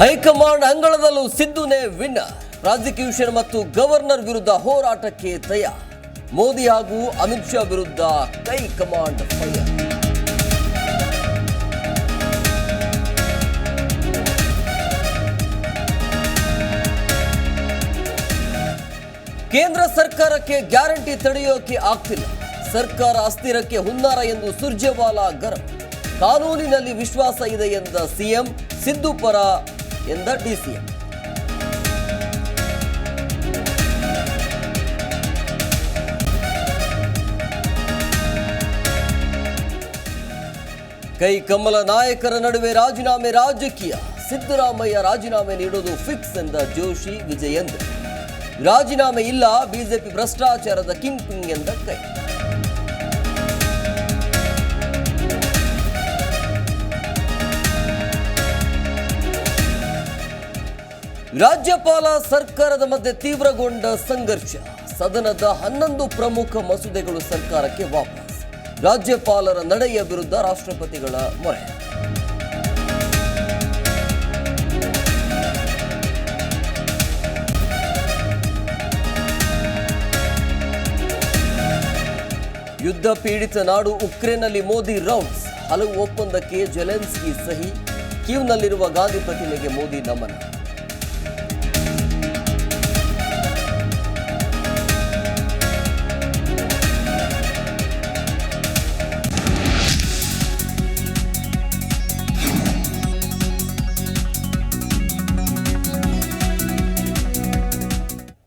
High command ಅಂಗಳದಲ್ಲೂ ಸಿದ್ದುನೇ ವಿನ್ನ ಪ್ರಾಸಿಕ್ಯೂಷನ್ ಮತ್ತು ಗವರ್ನರ್ ವಿರುದ್ಧ ಹೋರಾಟಕ್ಕೆ ತಯ. ಮೋದಿ ಹಾಗೂ ಅಮಿತ್ ಶಾ ವಿರುದ್ಧ ಕೈ ಕಮಾಂಡ್ ಫೈರ್. ಕೇಂದ್ರ ಸರ್ಕಾರಕ್ಕೆ ಗ್ಯಾರಂಟಿ ತಡೆಯೋಕೆ ಆಗ್ತಿಲ್ಲ. ಸರ್ಕಾರ ಅಸ್ಥಿರಕ್ಕೆ ಹುನ್ನಾರ ಎಂದು ಸುರ್ಜೇವಾಲಾ ಗರಂ. ಕಾನೂನಿನಲ್ಲಿ ವಿಶ್ವಾಸ ಇದೆ ಎಂದ ಸಿಎಂ, ಸಿದ್ದು ಪರ ಎಂದ ಡಿಸಿಎಂ ಕೈ ಕಮಲ ನಾಯಕರ ನಡುವೆ ರಾಜೀನಾಮೆ ರಾಜಕೀಯ. ಸಿದ್ದರಾಮಯ್ಯ ರಾಜೀನಾಮೆ ನೀಡೋದು ಫಿಕ್ಸ್ ಎಂದ ಜೋಶಿ ವಿಜಯೇಂದ್ರ. ರಾಜೀನಾಮೆ ಇಲ್ಲ, ಬಿಜೆಪಿ ಭ್ರಷ್ಟಾಚಾರದ ಕಿಂಗ್ ಪಿಂಗ್ ಎಂದ ಕೈ. ರಾಜ್ಯಪಾಲ ಸರ್ಕಾರದ ಮಧ್ಯೆ ತೀವ್ರಗೊಂಡ ಸಂಘರ್ಷ. ಸದನದ ಹನ್ನೊಂದು ಪ್ರಮುಖ ಮಸೂದೆಗಳು ಸರ್ಕಾರಕ್ಕೆ ವಾಪಸ್. ರಾಜ್ಯಪಾಲರ ನಡೆಯ ವಿರುದ್ಧ ರಾಷ್ಟ್ರಪತಿಗಳ ಮೊರೆ. ಯುದ್ಧ ಪೀಡಿತ ನಾಡು ಉಕ್ರೇನ್ನಲ್ಲಿ ಮೋದಿ ರೌಂಡ್ಸ್. ಹಲವು ಒಪ್ಪಂದಕ್ಕೆ ಜೆಲೆನ್ಸ್ಕಿ ಸಹಿ. ಕೀವ್ನಲ್ಲಿರುವ ಗಾಂಧಿ ಪ್ರತಿಮೆಗೆ ಮೋದಿ ನಮನ.